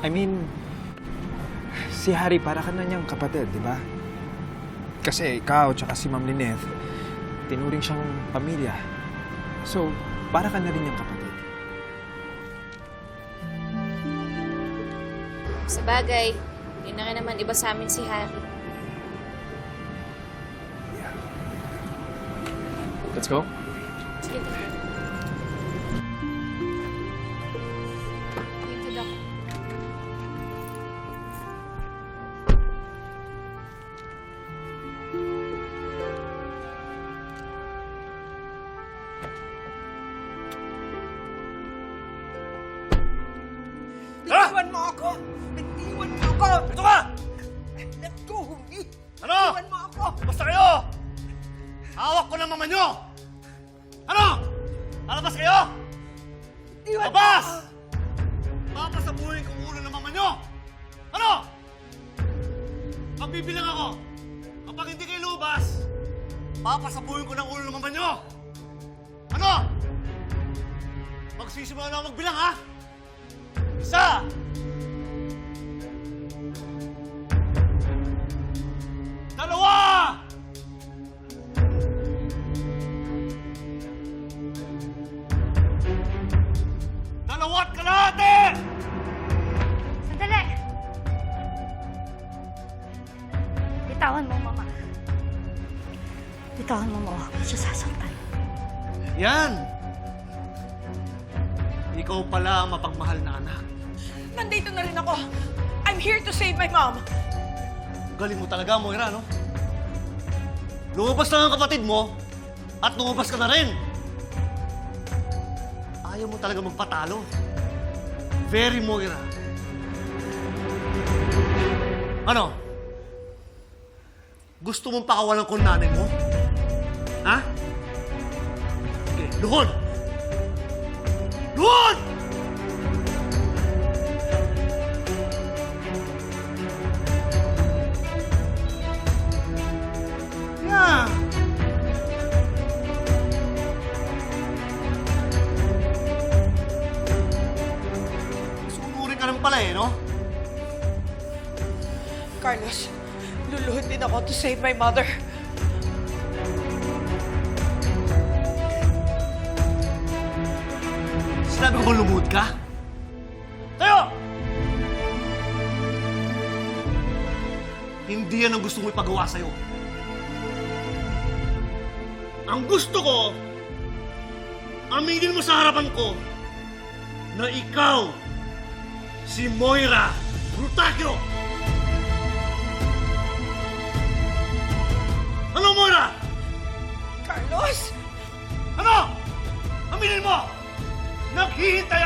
I mean, si Harry para ka na niyang kapatid, di ba? Kasi ikaw tsaka si Ma'am Lynette, tinuring siyang pamilya. So, para ka na rin niyang kapatid. Sa bagay, hindi na rin naman iba sa amin si Harry. Let's go. Sige, Mama nyo! Ano? Lalabas kayo? Iniwan mo Labas! Papasabuhin ko ulo ng mama nyo! Ano? Magbibilang ako. Kapag hindi kayo lumabas, papasabuhin ko ng ulo ng mama nyo! Ano? Magsisimula na ako magbilang, ha? Isa! Dalawa't kalahati! Sandali! Bitawan mo, Mama. Bitawan mo mo. Ako siya sasaktan. Yan! Ikaw pala ang mapagmahal na anak. Nandito na rin ako! I'm here to save my mom! Galing mo talaga, Moira, no? Lumabas lang ang kapatid mo at lumabas ka na rin. Ayaw mo talaga magpatalo. Very Moira. Ano? Gusto mong pakawalan ko nanay mo? Ha? Sige, luhod! Luhod! Pala eh, no? Carlos, luluhod din ako to save my mother. Sinabi ko lumuhod ka? Tayo! Hindi yan ang gusto mo ipagawa sa'yo. Ang gusto ko, aminin mo sa harapan ko na ikaw, si Moira Brutacchio! Ano, Moira? Carlos! Ano? Aminin mo! Naghihintay